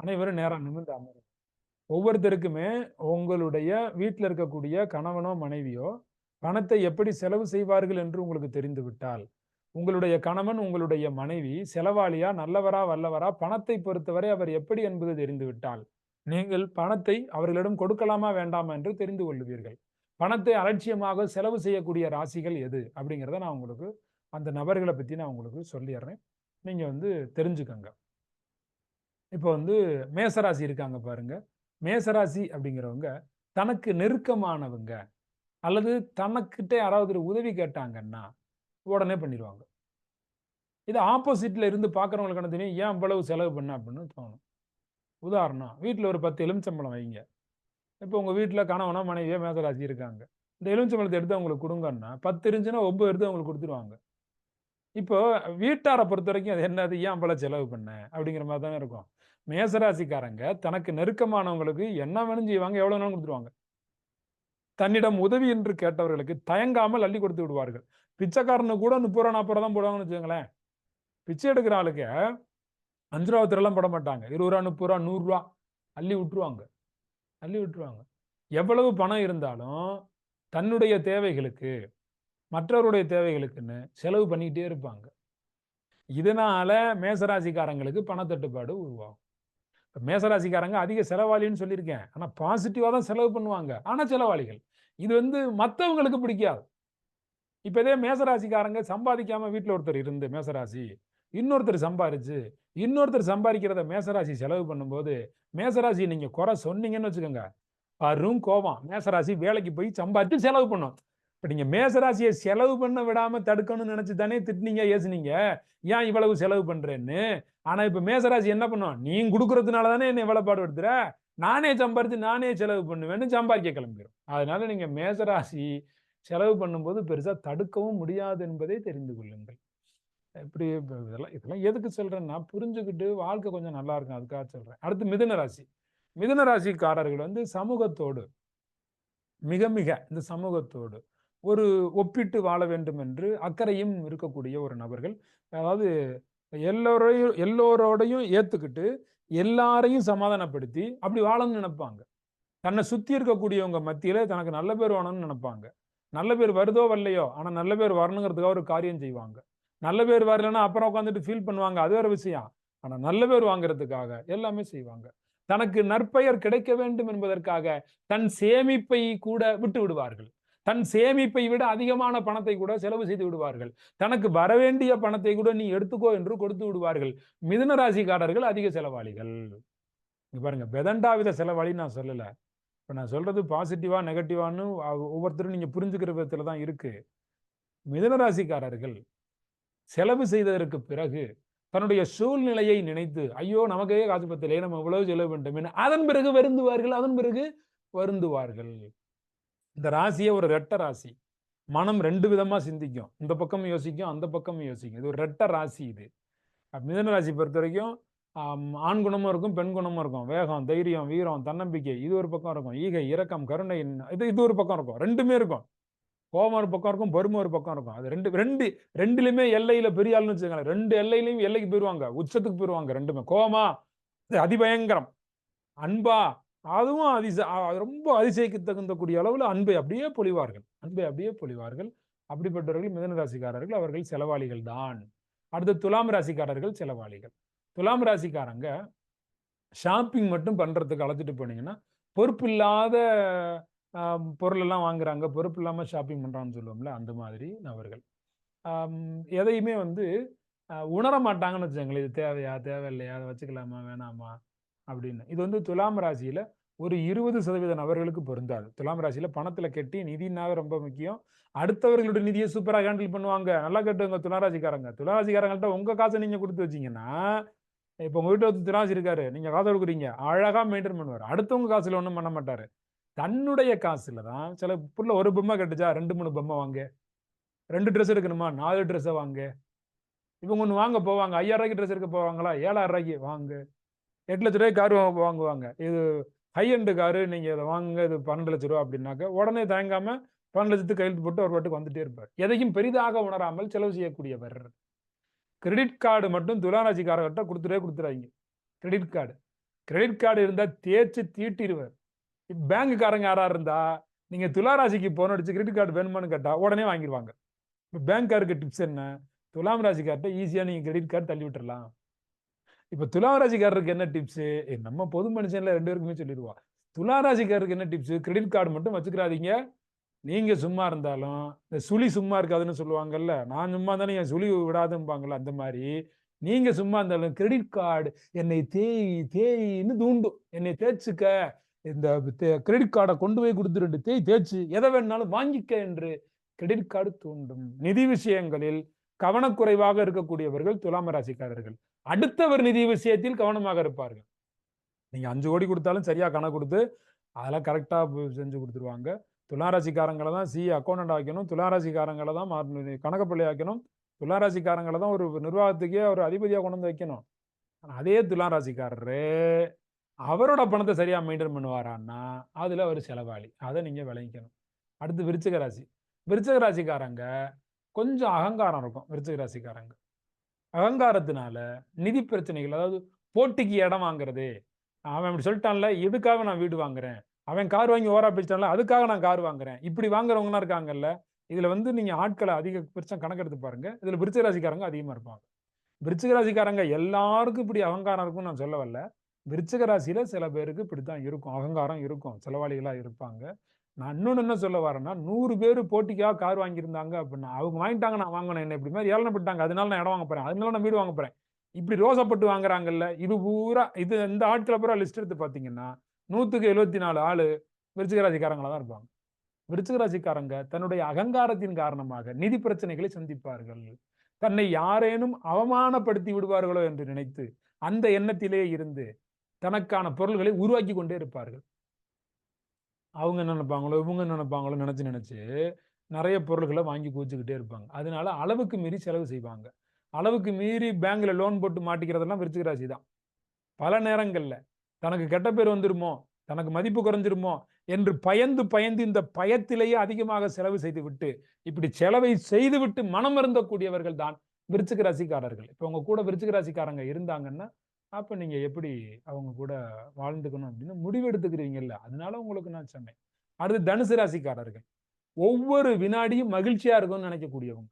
அனைவரும் நேரம் நிமிர்ந்து அமரும் ஒவ்வொருத்தருக்குமே உங்களுடைய வீட்டில் இருக்கக்கூடிய கணவனோ மனைவியோ பணத்தை எப்படி செலவு செய்வார்கள் என்று உங்களுக்கு தெரிந்துவிட்டால் உங்களுடைய கணவன் உங்களுடைய மனைவி செலவாளியா நல்லவரா வல்லவரா பணத்தை பொறுத்தவரை அவர் எப்படி என்பது தெரிந்துவிட்டால் நீங்கள் பணத்தை அவர்களிடம் கொடுக்கலாமா வேண்டாமா என்று தெரிந்து கொள்ளுவீர்கள் பணத்தை அலட்சியமாக செலவு செய்யக்கூடிய ராசிகள் எது அப்படிங்கிறத நான் உங்களுக்கு அந்த நபர்களை பற்றி நான் உங்களுக்கு சொல்லிடுறேன். நீங்கள் வந்து தெரிஞ்சுக்கோங்க. இப்போ வந்து மேசராசி இருக்காங்க பாருங்க. மேசராசி அப்படிங்கிறவங்க தனக்கு நெருக்கமானவங்க அல்லது தனக்கிட்ட யாராவது ஒரு உதவி கேட்டாங்கன்னா உடனே பண்ணிடுவாங்க இது ஆப்போசிட்டில் இருந்து பார்க்குறவங்களுக்கு தெரியும்? ஏன் இவ்வளவு செலவு பண்ண அப்படின்னு தோணும். உதாரணம் வீட்டில் ஒரு பத்து எலுமிச்சம்பழம் வைங்க. இப்போ உங்கள் வீட்டில் கணவனா மனைவியோ மேசராசி இருக்காங்க. இந்த எலுமிச்சம்பழத்தை எடுத்து அவங்களுக்கு கொடுங்கன்னா பத்து இருந்துச்சுன்னா ஒன்பது எடுத்து அவங்களுக்கு கொடுத்துருவாங்க. இப்போ வீட்டாரை பொறுத்த வரைக்கும் அது என்னது? ஏன் பல செலவு பண்ண? அப்படிங்கிற மாதிரி தானே இருக்கும். மேசராசிக்காரங்க தனக்கு நெருக்கமானவங்களுக்கு என்ன வேணும் செய்வாங்க எவ்வளவு வேணும் கொடுத்துருவாங்க. தன்னிடம் உதவி என்று கேட்டவர்களுக்கு தயங்காமல் அள்ளி கொடுத்து விடுவார்கள். பிச்சைக்காரனு கூட முப்பது ரூபா நாற்பது ரூபா தான் போடுவாங்கன்னு வச்சுக்கோங்களேன். பிச்சை எடுக்கிற ஆளுக்கு அஞ்சு ரூபா திரெல்லாம் போட மாட்டாங்க. இருபது ரூபா முப்பது ரூபா நூறுரூவா அள்ளி விட்டுருவாங்க. அள்ளி விட்டுருவாங்க. எவ்வளவு பணம் இருந்தாலும் தன்னுடைய தேவைகளுக்கு மற்றவருடைய தேவைகளுக்குன்னு செலவு பண்ணிக்கிட்டே இருப்பாங்க. இதனால மேசராசிக்காரங்களுக்கு பணத்தட்டுப்பாடு உருவாகும். மேசராசிக்காரங்க அதிக செலவாளின்னு சொல்லியிருக்கேன். ஆனால் பாசிட்டிவாக தான் செலவு பண்ணுவாங்க. ஆனால் செலவாளிகள். இது வந்து மற்றவங்களுக்கு பிடிக்காது. இப்போ இதே மேசராசிக்காரங்க சம்பாதிக்காம வீட்டில் ஒருத்தர் இருந்து மேசராசி இன்னொருத்தர் சம்பாரிச்சு இன்னொருத்தர் சம்பாதிக்கிறத மேசராசி செலவு பண்ணும்போது மேசராசி நீங்கள் குறை சொன்னீங்கன்னு வச்சுக்கோங்க. அரும் கோபம். மேசராசி வேலைக்கு போய் சம்பாதிச்சு செலவு பண்ணும். இப்போ நீங்கள் மேசராசியை செலவு பண்ண விடாமல் தடுக்கணும்னு நினச்சி தானே திட்டினீங்க ஏசுனீங்க. ஏன் இவ்வளவு செலவு பண்ணுறேன்னு ஆனால் இப்போ மேசராசி என்ன பண்ணும்? நீ கொடுக்குறதுனால தானே என்ன இவ்வளோ பாடுபடுத்துற? நானே சம்பாரித்து நானே செலவு பண்ணுவேன்னு சம்பாதிக்க கிளம்பிடும் அதனால நீங்கள் மேசராசி செலவு பண்ணும்போது பெருசாக தடுக்கவும் முடியாது என்பதை தெரிந்து கொள்ளுங்கள். இப்படி இதெல்லாம் இதெல்லாம் எதுக்கு சொல்கிறேன்னா புரிஞ்சுக்கிட்டு வாழ்க்கை கொஞ்சம் நல்லா இருக்கும் அதுக்காக சொல்கிறேன் அடுத்து மிதுன ராசி. மிதுன ராசிக்காரர்கள் வந்து சமூகத்தோடு மிக மிக இந்த சமூகத்தோடு ஒரு ஒப்பிட்டு வாழ வேண்டும் என்று அக்கறையும் இருக்கக்கூடிய ஒரு நபர்கள். அதாவது எல்லோரையும் எல்லோரோடையும் ஏற்றுக்கிட்டு எல்லாரையும் சமாதானப்படுத்தி அப்படி வாழணும்னு நினைப்பாங்க. தன்னை சுற்றி இருக்கக்கூடியவங்க மத்தியில் தனக்கு நல்ல பேர் வேணும்னு நினைப்பாங்க. நல்ல பேர் வருதோ வரலையோ ஆனால் நல்ல பேர் வரணுங்கிறதுக்காக ஒரு காரியம் செய்வாங்க. நல்ல பேர் வரலன்னா அப்புறம் உட்காந்துட்டு ஃபீல் பண்ணுவாங்க அது ஒரு விஷயம். ஆனால் நல்ல பேர் வாங்குறதுக்காக எல்லாமே செய்வாங்க. தனக்கு நற்பெயர் கிடைக்க வேண்டும் என்பதற்காக தன் சேமிப்பை கூட விட்டு விடுவார்கள். தன் சேமிப்பை விட அதிகமான பணத்தை கூட செலவு செய்து விடுவார்கள். தனக்கு வரவேண்டிய பணத்தை கூட நீ எடுத்துக்கோ என்று கொடுத்து விடுவார்கள். மிதுன ராசிக்காரர்கள் அதிக செலவாளிகள். இங்க பாருங்க பெதண்டாவித செலவாளி நான் சொல்லல. இப்ப நான் சொல்றது பாசிட்டிவா நெகட்டிவான்னு ஒவ்வொருத்தரும் நீங்க புரிஞ்சுக்கிற விதத்துல தான் இருக்கு. மிதுன ராசிக்காரர்கள் செலவு செய்ததற்கு பிறகு தன்னுடைய சூழ்நிலையை நினைத்து ஐயோ நமக்கே காசு பத்திலே நம்ம இவ்வளவு செலவு பண்ணிட்டோமே அதன் பிறகு வருந்துவார்கள் அதன் பிறகு வருந்துவார்கள். இந்த ராசியே ஒரு ரெட்ட ராசி. மனம் ரெண்டு விதமாக சிந்திக்கும். இந்த பக்கம் யோசிக்கும் அந்த பக்கம் யோசிக்கும். இது ஒரு ரெட்ட ராசி இது. மிதன ராசி பொறுத்த வரைக்கும் ஆண் குணமும் இருக்கும் பெண் குணமும் இருக்கும். வேகம் தைரியம் வீரம் தன்னம்பிக்கை இது ஒரு பக்கம் இருக்கும். ஈகை இரக்கம் கருணை இது இது ஒரு பக்கம் இருக்கும். ரெண்டுமே இருக்கும். கோபம் ஒரு பக்கம் இருக்கும் பொறுமை ஒரு பக்கம் இருக்கும். அது ரெண்டு ரெண்டு ரெண்டுலையுமே எல்லையில பெரிய ஆளுன்னு வச்சுக்கோங்களேன். ரெண்டு எல்லையிலையும் எல்லைக்கு போயிருவாங்க. உச்சத்துக்கு போயிருவாங்க ரெண்டுமே. கோபமா? அதிபயங்கரம். அன்பா? அதுவும் அதிச ரொம்ப அதிசயிக்க தகுந்தக்கூடிய அளவில் அன்பை அப்படியே பொழிவார்கள். அன்பை அப்படியே பொழிவார்கள். அப்படிப்பட்டவர்கள் மிதன ராசிக்காரர்கள் அவர்கள் செலவாளிகள் தான். அடுத்து துலாம் ராசிக்காரர்கள் செலவாளிகள். துலாம் ராசிக்காரங்க ஷாப்பிங் மட்டும் பண்ணுறதுக்கு அழைச்சிட்டு போனீங்கன்னா பொறுப்பு இல்லாத பொருளெல்லாம் வாங்குறாங்க. பொறுப்பு இல்லாமல் ஷாப்பிங் பண்ணுறான்னு சொல்லுவோம்ல அந்த மாதிரி நபர்கள். எதையுமே வந்து உணர மாட்டாங்கன்னு வச்சுக்கோங்களேன். இது தேவையா தேவையில்லையா அதை வச்சுக்கலாமா வேணாமா அப்படின்னு. இது வந்து துலாம் ராசியில் ஒரு இருபது சதவீத நபர்களுக்கு பொருந்தாது. துலாம் ராசியில பணத்துல கெட்டி நிதினாவே ரொம்ப முக்கியம். அடுத்தவர்களுடைய நிதியை சூப்பராக ஹேண்டில் பண்ணுவாங்க. நல்லா கட்டுவாங்க துளாராசிக்காரங்க துளாராசிக்காரங்கள்ட்ட உங்க காசை நீங்க கொடுத்து வச்சீங்கன்னா இப்போ உங்க வீட்டு துளாசி இருக்காரு நீங்க காசை கொடுக்குறீங்க. அழகா மெயின்டைன் பண்ணுவார். அடுத்தவங்க காசுல ஒன்றும் பண்ண மாட்டாரு. தன்னுடைய காசுல தான் சில புள்ள ஒரு பொம்மை கட்டுச்சா ரெண்டு மூணு பொம்மை வாங்க. ரெண்டு ட்ரெஸ் எடுக்கணுமா? நாலு ட்ரெஸ்ஸை வாங்க. இவங்க ஒன்று வாங்க போவாங்க. ஐயாயிரம் ரூபாய்க்கு ட்ரெஸ் எடுக்க போவாங்களா? ஏழாயிரம் ரூபாய்க்கு வாங்க. எட்டு லட்ச ரூபாய்க்கு கார் வாங்குவாங்க. இது ஹையண்டு காரு நீங்கள் இதை வாங்க இது பன்னெண்டு லட்ச ரூபா அப்படின்னாக்க உடனே தயங்காம பன்னெண்டு லட்சத்துக்கு கையெழுத்து போட்டு ஒரு பாட்டுக்கு வந்துட்டே இருப்பார். எதையும் பெரிதாக உணராமல் செலவு செய்யக்கூடியவர். கிரெடிட் கார்டு மட்டும் துலாராசிக்காரர்கிட்ட கொடுத்துட்டே கொடுத்துறாங்க கிரெடிட் கார்டு கிரெடிட் கார்டு இருந்தால் தேய்ச்சி தீட்டிடுவார் பேங்குக்காரங்க யாராக இருந்தா நீங்கள் துலாராசிக்கு போன அடிச்சு கிரெடிட் கார்டு வேணுமான்னு கேட்டால் உடனே வாங்கிடுவாங்க இப்போ பேங்க்காருக்கு டிப்ஸ் என்ன? துலாம் ராசிக்கார்ட்ட ஈஸியாக நீங்கள் கிரெடிட் கார்டு தள்ளி விட்டுறலாம். இப்ப துலாராசிக்காரருக்கு என்ன டிப்ஸ் நம்ம பொது மனுஷன்ல ரெண்டு பேருக்குமே சொல்லிடுவா. துலாராசிக்காரருக்கு என்ன டிப்ஸ் கிரெடிட் கார்டு மட்டும் வச்சுக்கிறாதீங்க. நீங்க சும்மா இருந்தாலும் இந்த சுழி சும்மா இருக்காதுன்னு சொல்லுவாங்கல்ல நான் சும்மா தானே என் சுழி விடாதும்பாங்கல்ல அந்த மாதிரி. நீங்க சும்மா இருந்தாலும் கிரெடிட் கார்டு என்னை தேய் தேய்ன்னு தூண்டும் என்னை தேய்ச்சுக்க. இந்த கிரெடிட் கார்டை கொண்டு போய் கொடுத்துருண்டு தேய் தேய்ச்சு. எதை வேணாலும் வாங்கிக்க என்று கிரெடிட் கார்டு தூண்டும். நிதி விஷயங்களில் கவனக்குறைவாக இருக்கக்கூடியவர்கள் துலாம ராசிக்காரர்கள். அடுத்தவர் நிதி விஷயத்தில் கவனமாக இருப்பார்கள். நீங்க அஞ்சு கோடி கொடுத்தாலும் சரியா கணக்கு கொடுத்து அதெல்லாம் கரெக்டா செஞ்சு கொடுத்துருவாங்க. துளாராசிக்காரங்களை தான் சி அக்கௌண்ட் ஆக்கணும். துளாராசிக்காரங்களை தான் கணக்கப்பள்ளி ஆக்கணும். துளாராசிக்காரங்களை தான் ஒரு நிர்வாகத்துக்கே ஒரு அதிபதியாக கொண்டு வந்து வைக்கணும். அதே துளாராசிக்காரரு அவரோட பணத்தை சரியா மெயின்டைன் பண்ணுவாரான்னா அதுல அவர் செலவாளி. அதை நீங்க விளங்கிக்கணும் அடுத்து விருச்சிக ராசி. விருச்சிக ராசிக்காரங்க கொஞ்சம் அகங்காரம் இருக்கும் விருச்சிக ராசிக்காரங்க. அகங்காரத்தினால நிதி பிரச்சனைகள் அதாவது போட்டிக்கு இடம் வாங்குறது அவன் இப்படி சொல்லிட்டான்ல எதுக்காக நான் வீடு வாங்குறேன்? அவன் கார் வாங்கி ஓரா பிடிச்சான்ல அதுக்காக நான் கார் வாங்குறேன். இப்படி வாங்குறவங்கலாம் இருக்காங்கல்ல இதுல வந்து நீங்க ஆட்களை அதிக பிரச்சனை கணக்கெடுத்து பாருங்க. இதுல விருச்சிக ராசிக்காரங்க அதிகமா இருப்பாங்க. விருச்சிக ராசிக்காரங்க எல்லாருக்கும் இப்படி அகங்காரம் இருக்கும்னு நான் சொல்ல வரல விருச்சிக ராசியில சில பேருக்கு இப்படித்தான் இருக்கும். அகங்காரம் இருக்கும். செலவாளிகளா இருப்பாங்க. நான் இன்னொன்னு என்ன சொல்ல வரேன்னா நூறு பேர் போட்டிக்காக கார் வாங்கியிருந்தாங்க அப்படின்னா அவங்க வாங்கிட்டாங்க நான் வாங்கினேன் என்ன இப்படி மாதிரி ஏழனப்பட்டாங்க அதனால நான் இடம் வாங்க போறேன். அதனால நான் வீடு வாங்க போறேன். இப்படி ரோசப்பட்டு வாங்குறாங்கல்ல இது பூரா இது இந்த ஆட்களை பூரா லிஸ்ட் எடுத்து பார்த்தீங்கன்னா நூற்றுக்கு எழுபத்தி நாலு ஆள் விருச்சிகராசிக்காரங்களாக தான் இருப்பாங்க. விருச்சிகராசிக்காரங்க தன்னுடைய அகங்காரத்தின் காரணமாக நிதி பிரச்சனைகளை சந்திப்பார்கள். தன்னை யாரேனும் அவமானப்படுத்தி விடுவார்களோ என்று நினைத்து அந்த எண்ணத்திலே இருந்து தனக்கான பொருள்களை உருவாக்கி கொண்டே இருப்பார்கள். அவங்க என்ன நினைப்பாங்களோ இவங்க என்ன நினைப்பாங்களோ நினச்சி நினச்சி நிறைய பொருள்களை வாங்கி குவிச்சுக்கிட்டே இருப்பாங்க. அதனால அளவுக்கு மீறி செலவு செய்வாங்க. அளவுக்கு மீறி பேங்க்ல லோன் போட்டு மாட்டிக்கிறதெல்லாம் விருச்சிக ராசி தான். பல நேரங்களில் தனக்கு கெட்ட பேர் வந்துருமோ தனக்கு மதிப்பு குறைஞ்சிருமோ என்று பயந்து பயந்து இந்த பயத்திலேயே அதிகமாக செலவு செய்து விட்டு இப்படி செலவை செய்து விட்டு மனம் இருந்தக்கூடியவர்கள் தான் விருச்சிக ராசிக்காரர்கள். இப்போ உங்க கூட விருச்சிக ராசிக்காரங்க இருந்தாங்கன்னா அப்போ நீங்கள் எப்படி அவங்க கூட வாழ்ந்துக்கணும் அப்படின்னு முடிவெடுத்துக்கிறீங்கல்ல அதனால உங்களுக்கு நான் சொன்னேன். அடுத்து தனுசு ராசிக்காரர்கள். ஒவ்வொரு வினாடியும் மகிழ்ச்சியாக இருக்கும்னு நினைக்கக்கூடியவங்க.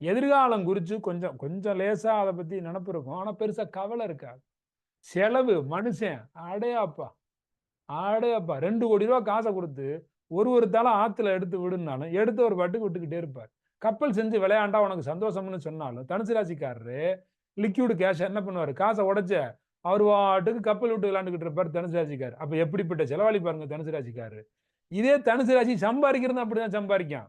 எதிர்காலம் குறித்து கொஞ்சம் கொஞ்சம் லேசாக அதை பற்றி நினப்பு இருக்கும். ஆனால் பெருசாக கவலை இருக்காது. செலவு மனுஷன் அடையாப்பா அடையாப்பா. ரெண்டு கோடி ரூபா காசை கொடுத்து ஒரு ஒரு தலை ஆற்றுல எடுத்து விடுனாலும் எடுத்து ஒரு பாட்டுக்கு விட்டுக்கிட்டே இருப்பார். கப்பல் செஞ்சு விளையாண்டா உனக்கு சந்தோஷம்னு சொன்னாலும் தனுசு ராசிக்காரரு லிக்யூடு கேஷ் என்ன பண்ணுவார்? காசை உடைச்ச அவர் வாட்டுக்கு கப்பல் விட்டு விளாண்டுக்கிட்டு இருப்பார் தனுசு ராசிக்கார். அப்போ எப்படிப்பட்ட செலவாளி பாருங்க தனுசு ராசிக்கார். இதே தனுசு ராசி சம்பாதிக்கிறது அப்படிதான் சம்பாதிக்கும்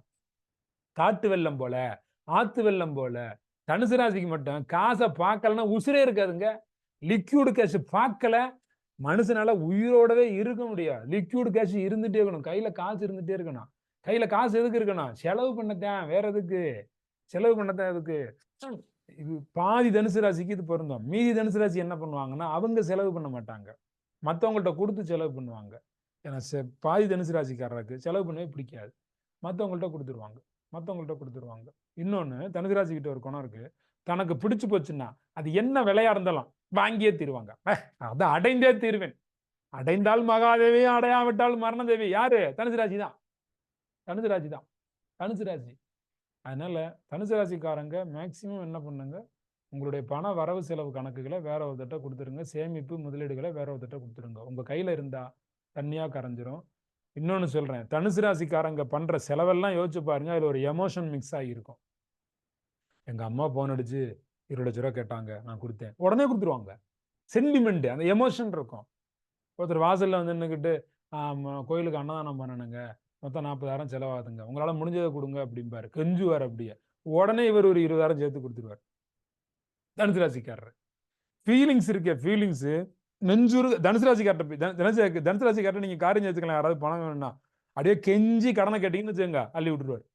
காட்டு வெள்ளம் போல ஆத்து வெள்ளம் போல தனுசு ராசிக்கு மட்டும் காசை பார்க்கலன்னா உசுரே இருக்காதுங்க. லிக்யூடு கேஷ் பார்க்கல மனுஷனால உயிரோடவே இருக்க முடியாது. லிக்யூடு கேஷ் இருந்துகிட்டே இருக்கணும். கையில் காசு இருந்துகிட்டே இருக்கணும். கையில காசு எதுக்கு இருக்கணும்? செலவு பண்ணத்தான். வேற எதுக்கு? செலவு பண்ணத்தான் எதுக்கு? இது பாதி தனுசு ராசிக்கு இது பொருந்தோம். மீதி தனுசு ராசி என்ன பண்ணுவாங்கன்னா அவங்க செலவு பண்ண மாட்டாங்க. மற்றவங்கள்ட்ட கொடுத்து செலவு பண்ணுவாங்க. ஏன்னா பாதி தனுசு ராசிக்காரருக்கு செலவு பண்ணவே பிடிக்காது. மற்றவங்கள்ட்ட கொடுத்துருவாங்க. மற்றவங்கள்ட்ட கொடுத்துருவாங்க. இன்னொன்று தனுசு ராசிக்கிட்ட ஒரு குணம் இருக்கு. தனக்கு பிடிச்சு போச்சுன்னா அது என்ன விலையா இருந்தாலும் வாங்கியே தீருவாங்க. அதை அடைந்தே தீர்வேன். அடைந்தால் மகாதேவி அடையாவிட்டால் மரணதேவி. யாரு? தனுசு ராசி தான் தனுசு ராசி தான் தனுசு ராசி. அதனால தனுசு ராசிக்காரங்க மேக்சிமம் என்ன பண்ணுங்க? உங்களுடைய பண வரவு செலவு கணக்குகளை வேற ஒருத்தட்ட கொடுத்துருங்க. சேமிப்பு முதலீடுகளை வேற ஒருத்தட்ட கொடுத்துருங்க. உங்கள் கையில் இருந்தால் தண்ணியாக கரைஞ்சிரும். இன்னொன்று சொல்கிறேன் தனுசு ராசிக்காரங்க பண்ணுற செலவெல்லாம் யோசிச்சு பாருங்க. அதில் ஒரு எமோஷன் மிக்ஸ் ஆகியிருக்கும். எங்கள் அம்மா ஃபோன் அடிச்சு இருபது லட்ச ரூபா கேட்டாங்க. நான் கொடுத்தேன். உடனே கொடுத்துருவாங்க. சென்டிமெண்ட் அந்த எமோஷன் இருக்கும். ஒருத்தர் வாசலில் வந்து நின்றுக்கிட்டு கோயிலுக்கு அன்னதானம் பண்ணணுங்க. மொத்தம் நாற்பதாயிரம் செலவாகுதுங்க. உங்களால் முடிஞ்சதை கொடுங்க அப்படிம்பாரு. கெஞ்சுவார் அப்படியே. உடனே இவர் ஒரு இருபதாயிரம் சேர்த்து கொடுத்துருவார். தனுசு ராசிக்காரர் ஃபீலிங்ஸ் இருக்க ஃபீலிங்ஸு நெஞ்சூர் தனுசு ராசிக்கார்ட்ட தனுசு தனுசு ராசிக்கார்ட்ட நீங்கள் காரியம் சேர்த்துக்கலாம். யாராவது பணம் வேணும்னா அப்படியே கெஞ்சி கடனை கேட்டிங்கன்னு வச்சுங்க அள்ளி விட்டுருவார்.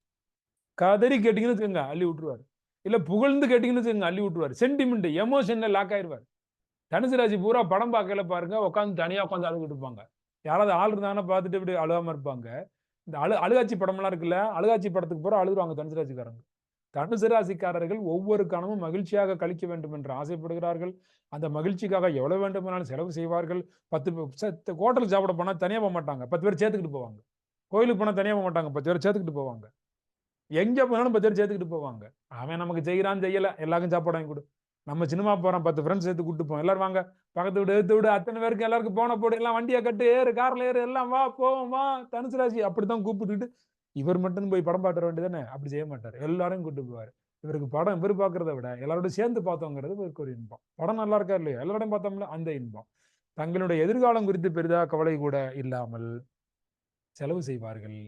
கதறி கேட்டிங்கன்னு வச்சுக்கோங்க அள்ளி விட்டுருவார். இல்லை புகழ்ந்து கேட்டிங்கன்னு வச்சுக்கோங்க அள்ளி விட்டுருவார். சென்டிமெண்ட் எமோஷனில் லாக் ஆயிடுவார் தனுசு ராசி பூரா படம் பார்க்கல பாருங்க உட்காந்து தனியாக உட்காந்து அழுகிட்டு இருப்பாங்க. யாராவது ஆள் இருந்தாங்கன்னா பார்த்துட்டு இப்படி அழுகாமல் இருப்பாங்க. இந்த அழு அழுகாட்சி படம்லாம் இருக்குல்ல அழுகாட்சி படத்துக்கு போற அழுதுருவாங்க தனுசு ராசிக்காரங்க. தனுசு ராசிக்காரர்கள் ஒவ்வொரு கணமும் மகிழ்ச்சியாக கழிக்க வேண்டும் என்று ஆசைப்படுகிறார்கள். அந்த மகிழ்ச்சிக்காக எவ்வளவு வேண்டுமானாலும் செலவு செய்வார்கள். பத்து பேர் ஹோட்டலுக்கு சாப்பிட போனா தனியா போக மாட்டாங்க. பத்து பேர் சேர்த்துக்கிட்டு போவாங்க. கோயிலுக்கு போனா தனியா போக மாட்டாங்க. பத்து பேர் சேர்த்துக்கிட்டு போவாங்க. எங்க போனாலும் பத்து பேர் சேர்த்துக்கிட்டு போவாங்க. அவன் நமக்கு செய்யறான் செய்யல. எல்லாருக்கும் சாப்பாடு வாங்கி கொடு. நம்ம சினிமா போறோம் பத்து ஃப்ரெண்ட்ஸ் சேர்த்து கூட்டு போவோம். எல்லாரும் வாங்க. பக்கத்து வீடு எடுத்து விடு அத்தனை பேருக்கு எல்லாருக்கும் போன போடு எல்லாம் வண்டியை கட்டு ஏறு கார்ல ஏறு எல்லாம் வா போவோம் வா தனுசு ராசி. அப்படித்தான் கூப்பிட்டுக்கிட்டு இவர் மட்டும் போய் படம் பாட்டுற வேண்டியதானே அப்படி செய்ய மாட்டார். எல்லாரையும் கூட்டு போவார். இவருக்கு படம் இவர் பார்க்கறத விட எல்லாரோட சேர்ந்து பார்த்தோங்கிறது இவருக்கு ஒரு இன்பம். படம் நல்லா இருக்கா இல்லையா? எல்லாரோடையும் பார்த்தோம்ல அந்த இன்பம். தங்களுடைய எதிர்காலம் குறித்து பெரிதா கவலை கூட இல்லாமல் செலவு செய்வார்கள்.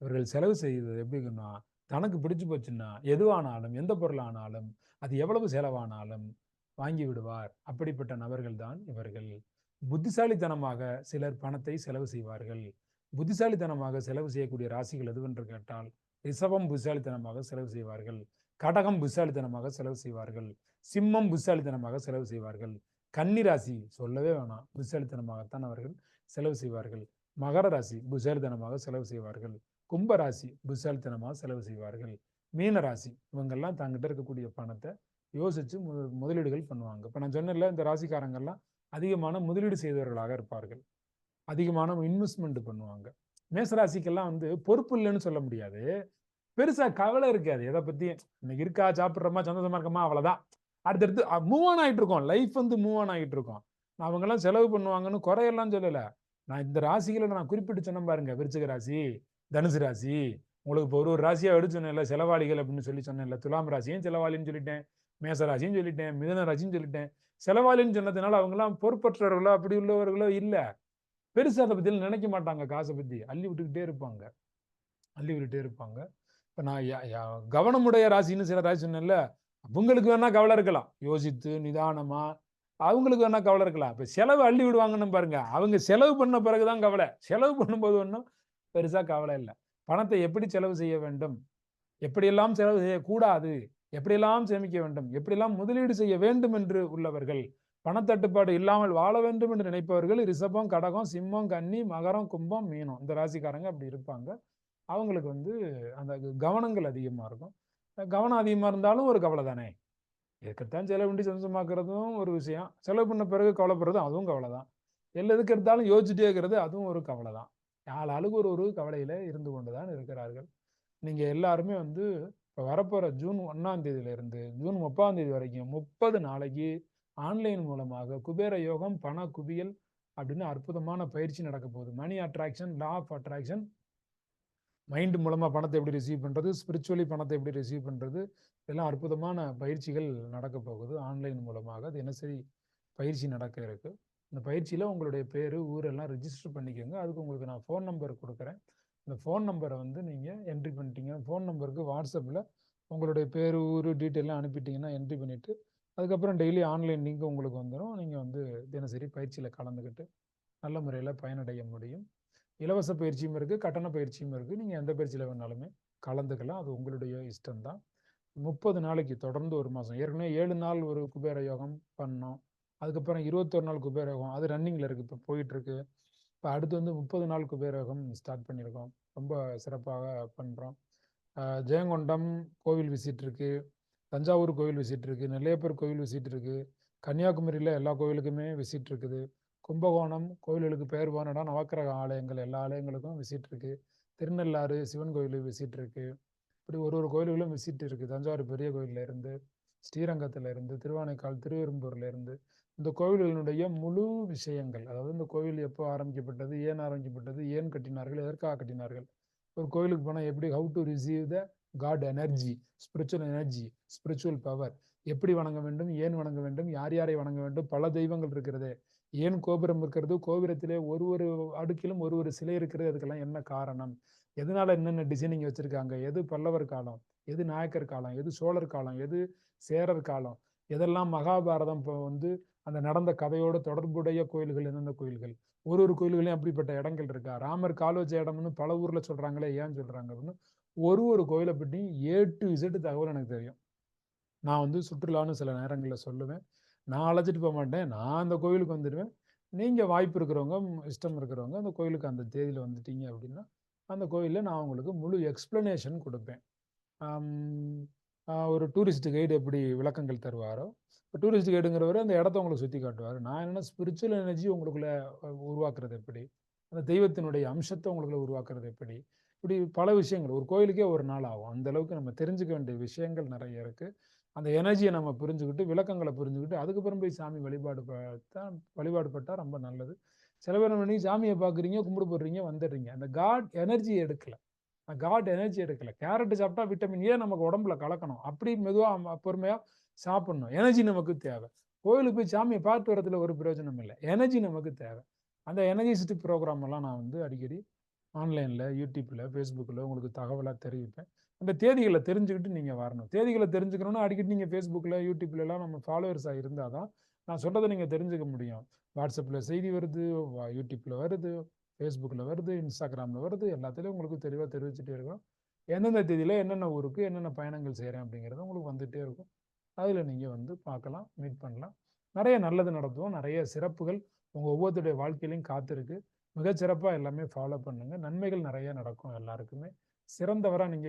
இவர்கள் செலவு செய்வது எப்படின்னா தனக்கு பிடிச்சு போச்சுன்னா எதுவானாலும் எந்த பொருளானாலும் அது எவ்வளவு செலவானாலும் வாங்கி விடுவார். அப்படிப்பட்ட நபர்கள் தான் இவர்கள். புத்திசாலித்தனமாக சிலர் பணத்தை செலவு செய்வார்கள். புத்திசாலித்தனமாக செலவு செய்யக்கூடிய ராசிகள் எதுவென்று கேட்டால் ரிஷபம் புத்திசாலித்தனமாக செலவு செய்வார்கள். கடகம் புத்திசாலித்தனமாக செலவு செய்வார்கள். சிம்மம் புத்திசாலித்தனமாக செலவு செய்வார்கள். கன்னி ராசி சொல்லவே வேணாம். புத்திசாலித்தனமாகத்தான் அவர்கள் செலவு செய்வார்கள். மகர ராசி புத்திசாலித்தனமாக செலவு செய்வார்கள். கும்பராசி புசாலித்தனமாக செலவு செய்வார்கள். மீன ராசி இவங்கெல்லாம் தங்கிட்ட இருக்கக்கூடிய பணத்தை யோசிச்சு முதலீடுகள் பண்ணுவாங்க. இப்போ நான் சொன்னேன்ல இந்த ராசிக்காரங்கெல்லாம் அதிகமான முதலீடு செய்தவர்களாக இருப்பார்கள். அதிகமான இன்வெஸ்ட்மெண்ட் பண்ணுவாங்க. மேசராசிக்கெல்லாம் வந்து பொறுப்பு இல்லைன்னு சொல்ல முடியாது. பெருசாக கவலை இருக்காது. எதை பற்றி இன்னைக்கு இருக்கா சாப்பிட்றோமா சந்தோஷமா இருக்கமா? அவ்வளோதான் அடுத்தடுத்து மூவ் ஆன் ஆகிட்டு இருக்கோம். லைஃப் வந்து மூவ் ஆன் ஆகிட்டு இருக்கோம். நான் அவங்கெல்லாம் செலவு பண்ணுவாங்கன்னு குறையெல்லாம் சொல்லலை. நான் இந்த ராசிகளை நான் குறிப்பிட்டு சொன்னேன் பாருங்க விருச்சிக ராசி. தனுசு ராசி. உங்களுக்கு இப்போ ஒரு ஒரு ராசியாக எடுத்து சொன்னேன்ல செலவாளிகள் அப்படின்னு சொல்லி சொன்னேன்ல துலாம் ராசியும் செலவாளின்னு சொல்லிட்டேன் மேச ராசியும் சொல்லிட்டேன் மிதன ராசியும் சொல்லிட்டேன். செலவாளின்னு சொன்னதுனால அவங்கெல்லாம் பொறுப்பற்றவர்களோ அப்படி உள்ளவர்களோ இல்லை. பெருசாக அதை பற்றியில் நினைக்க மாட்டாங்க காசை பற்றி அள்ளி விட்டுக்கிட்டே இருப்பாங்க. அள்ளி விட்டுட்டே இருப்பாங்க. இப்போ நான் யா- கவனமுடைய ராசின்னு சில ராசி சொன்னேன்ல அவங்களுக்கு வேணா கவலை இருக்கலாம். யோசித்து நிதானமாக அவங்களுக்கு வேணா கவலை இருக்கலாம். இப்போ செலவு அள்ளி விடுவாங்கன்னு பாருங்க அவங்க செலவு பண்ண பிறகுதான் கவலை. செலவு பண்ணும்போது ஒன்றும் பெருசாக கவலை இல்லை. பணத்தை எப்படி செலவு செய்ய வேண்டும்? எப்படியெல்லாம் செலவு செய்யக்கூடாது? எப்படியெல்லாம் சேமிக்க வேண்டும்? எப்படியெல்லாம் முதலீடு செய்ய வேண்டும் என்று உள்ளவர்கள் பணத்தட்டுப்பாடு இல்லாமல் வாழ வேண்டும் என்று நினைப்பவர்கள் ரிஷபம் கடகம் சிம்மம் கன்னி மகரம் கும்பம் மீனம். இந்த ராசிக்காரங்க அப்படி இருப்பாங்க. அவங்களுக்கு வந்து அந்த கவனங்கள் அதிகமாக இருக்கும். கவனம் அதிகமாக இருந்தாலும் ஒரு கவலை தானே? இருக்கத்தான் செலவுண்டி சந்தோஷமாக்குறதும் ஒரு விஷயம். செலவு பண்ண பிறகு கவலைப்படுறதும் அதுவும் கவலை தான் எல்லதுக்கு எடுத்தாலும் யோசிச்சுட்டே இருக்கிறது அதுவும் ஒரு கவலை தான் நாலு அழுகு ஒரு கவலையில இருந்து கொண்டுதான் இருக்கிறார்கள். நீங்க எல்லாருமே வந்து இப்போ வரப்போற ஜூன் ஒன்னாம் தேதியில இருந்து ஜூன் முப்பதாம் தேதி வரைக்கும் முப்பது நாளைக்கு ஆன்லைன் மூலமாக குபேர யோகம் பண குவியல் அப்படின்னு அற்புதமான பயிற்சி நடக்க போகுது. Money attraction law of attraction. Mind மூலமா பணத்தை எப்படி ரிசீவ் பண்றது ஸ்பிரிச்சுவலி பணத்தை எப்படி ரிசீவ் பண்றது இதெல்லாம் அற்புதமான பயிற்சிகள் நடக்க போகுது. ஆன்லைன் மூலமாக தினசரி பயிற்சி நடக்க இருக்கு. இந்த பயிற்சியில் உங்களுடைய பேர் ஊரெல்லாம் ரிஜிஸ்டர் பண்ணிக்கோங்க. அதுக்கு உங்களுக்கு நான் ஃபோன் நம்பர் கொடுக்குறேன். இந்த ஃபோன் நம்பரை வந்து நீங்கள் என்ட்ரி பண்ணிட்டீங்க. ஃபோன் நம்பருக்கு வாட்ஸ்அப்பில் உங்களுடைய பேர் ஊர் டீட்டெயிலாம் அனுப்பிட்டீங்கன்னா என்ட்ரி பண்ணிவிட்டு அதுக்கப்புறம் டெய்லி ஆன்லைன் லிங்க் உங்களுக்கு வந்துடும் நீங்கள் வந்து தினசரி பயிற்சியில் கலந்துக்கிட்டு நல்ல முறையில் பயனடைய முடியும். இலவச பயிற்சியும் இருக்குது கட்டண பயிற்சியும் இருக்குது நீங்கள் எந்த பயிற்சியில் வேணாலுமே கலந்துக்கலாம். அது உங்களுடைய இஷ்டம்தான். முப்பது நாளைக்கு தொடர்ந்து ஒரு மாதம் ஏற்கனவே ஏழு நாள் ஒரு குபேர யோகம் பண்ணோம். அதுக்கப்புறம் இருபத்தொரு நாள் குபேரகம் அது ரன்னிங்கில் இருக்குது இப்போ போயிட்டுருக்கு. இப்போ அடுத்து வந்து முப்பது நாள் குபேரகம் ஸ்டார்ட் பண்ணியிருக்கோம். ரொம்ப சிறப்பாக பண்ணுறோம் ஜெயங்கொண்டம் கோவில் விசிட் இருக்குது தஞ்சாவூர் கோவில் விசிட் இருக்குது நெல்லையப்பர் கோவில் விசிட் இருக்குது கன்னியாகுமரியில் எல்லா கோவிலுக்குமே விசிட் இருக்குது. கும்பகோணம் கோவில்களுக்கு பெயர் போனடா நவக்கிரக ஆலயங்கள் எல்லா ஆலயங்களுக்கும் விசிட் இருக்குது திருநள்ளாறு சிவன் கோயில் விசிட் இருக்குது இப்படி ஒரு ஒரு கோயில்களும் விசிட் இருக்குது தஞ்சாவூர் பெரிய கோயில்ல இருந்து ஸ்ரீரங்கத்துல இருந்து திருவானைக்கால் திருவெரும்பூர்ல இருந்து. இந்த கோவில்களினுடைய முழு விஷயங்கள் அதாவது இந்த கோவில் எப்போ ஆரம்பிக்கப்பட்டது ஏன் ஆரம்பிக்கப்பட்டது ஏன் கட்டினார்கள் எதற்காக கட்டினார்கள் ஒரு கோவிலுக்கு போனால் எப்படி how to receive the God energy spiritual energy spiritual power எப்படி வணங்க வேண்டும் ஏன் வணங்க வேண்டும் யார் யாரை வணங்க வேண்டும் பல தெய்வங்கள் இருக்கிறது ஏன் கோபுரம் இருக்கிறது கோபுரத்திலே ஒரு ஒரு அடுக்கிலும் ஒரு ஒரு சிலை இருக்கிறது அதுக்கெல்லாம் என்ன காரணம் எதனால என்னென்ன டிசைனிங் வச்சிருக்காங்க எது பல்லவர் காலம் எது நாயக்கர் காலம் எது சோழர் காலம் எது சேரர் காலம் எதெல்லாம் மகாபாரதம் இப்போ வந்து அந்த நடந்த கதையோட தொடர்புடைய கோயில்கள் என்னென்ன கோயில்கள்? ஒரு ஒரு கோயில்களையும் அப்படிப்பட்ட இடங்கள் இருக்கா? ராமர் கால் வச்ச இடம்னு பல ஊர்ல சொல்றாங்களே ஏன் சொல்றாங்க அப்படின்னு ஒரு ஒரு கோயிலை பற்றியும் ஏ டு இசட் தகவல் எனக்கு தெரியும். நான் வந்து சுற்றுலான்னு சில நேரங்களில் சொல்லுவேன். நான் அழைச்சிட்டு போக மாட்டேன். நான் அந்த கோயிலுக்கு வந்துடுவேன். நீங்கள் வாய்ப்பு இருக்கிறவங்க இஷ்டம் இருக்கிறவங்க அந்த கோயிலுக்கு அந்த தேதியில் வந்துட்டீங்க அப்படின்னா அந்த கோயிலில் நான் உங்களுக்கு முழு எக்ஸ்பிளனேஷன் கொடுப்பேன். ஒரு டூரிஸ்ட் கைடு எப்படி விளக்கங்கள் தருவாரோ இப்போ டூரிஸ்ட் கைடுங்கிறவர் அந்த இடத்த உங்களுக்கு சுற்றி காட்டுவார். நான் என்னென்னா ஸ்பிரிச்சுவல் எனர்ஜி உங்களுக்குள்ள உருவாக்குறது எப்படி? அந்த தெய்வத்தினுடைய அம்சத்தை உங்களுக்குள்ள உருவாக்குறது எப்படி? இப்படி பல விஷயங்கள். ஒரு கோயிலுக்கே ஒரு நாள் ஆகும். அந்த அளவுக்கு நம்ம தெரிஞ்சுக்க வேண்டிய விஷயங்கள் நிறைய இருக்குது அந்த எனர்ஜியை நம்ம புரிஞ்சுக்கிட்டு விளக்கங்களை புரிஞ்சுக்கிட்டு அதுக்கப்புறம் போய் சாமி வழிபாடு தான் வழிபாடு பட்டால் ரொம்ப நல்லது. சில பேர் பண்ணி சாமியை பார்க்குறீங்க கும்பிடு போடுறீங்க வந்துடுறீங்க. அந்த காட் எனர்ஜி எடுக்கல. காட் எனர்ஜி எடுக்கல. கேரட் சாப்பிட்டா விட்டமின் ஏ நமக்கு உடம்புல கலக்கணும். அப்படி மெதுவாக பொறுமையாக சாப்பிடணும். எனர்ஜி நமக்கு தேவை. கோயிலுக்கு போய் சாமியை பார்த்து வரதுல ஒரு பிரயோஜனம் இல்லை. எனர்ஜி நமக்கு தேவை. அந்த எனர்ஜிஸ்ட் ப்ரோக்ராம் எல்லாம் நான் வந்து அடிக்கடி ஆன்லைனில் யூடியூப்பில் ஃபேஸ்புக்கில் உங்களுக்கு தகவலாக தெரிவிப்பேன். அந்த தேதிகளை தெரிஞ்சுக்கிட்டு நீங்கள் வரணும். தேதிகளை தெரிஞ்சுக்கணும்னா அடிக்கடி நீங்கள் ஃபேஸ்புக்கில் யூடியூப்லலாம் நம்ம ஃபாலோவர்ஸாக இருந்தால் தான் நான் சொல்கிறத நீங்கள் தெரிஞ்சுக்க முடியும். வாட்ஸ்அப்பில் செய்தி வருது யூடியூப்பில் வருது. ஃபேஸ்புக்கில் வருது இன்ஸ்டாகிராமில் வருது எல்லாத்துலேயும் உங்களுக்கு தெளிவாக தெரிவிச்சுட்டே இருக்கும் எந்தெந்த தேதியில் என்னென்ன ஊருக்கு என்னென்ன பயணங்கள் செய்கிறேன் அப்படிங்கிறது உங்களுக்கு வந்துகிட்டே இருக்கும். அதில் நீங்கள் வந்து பார்க்கலாம் மீட் பண்ணலாம். நிறைய நல்லது நடத்துவோம் நிறைய சிறப்புகள் உங்கள் ஒவ்வொருத்தருடைய வாழ்க்கையிலையும் காத்திருக்கு. மிகச்சிறப்பாக எல்லாமே ஃபாலோ பண்ணுங்கள் நன்மைகள் நிறைய நடக்கும் எல்லாருக்குமே. சிறந்தவராக நீங்கள்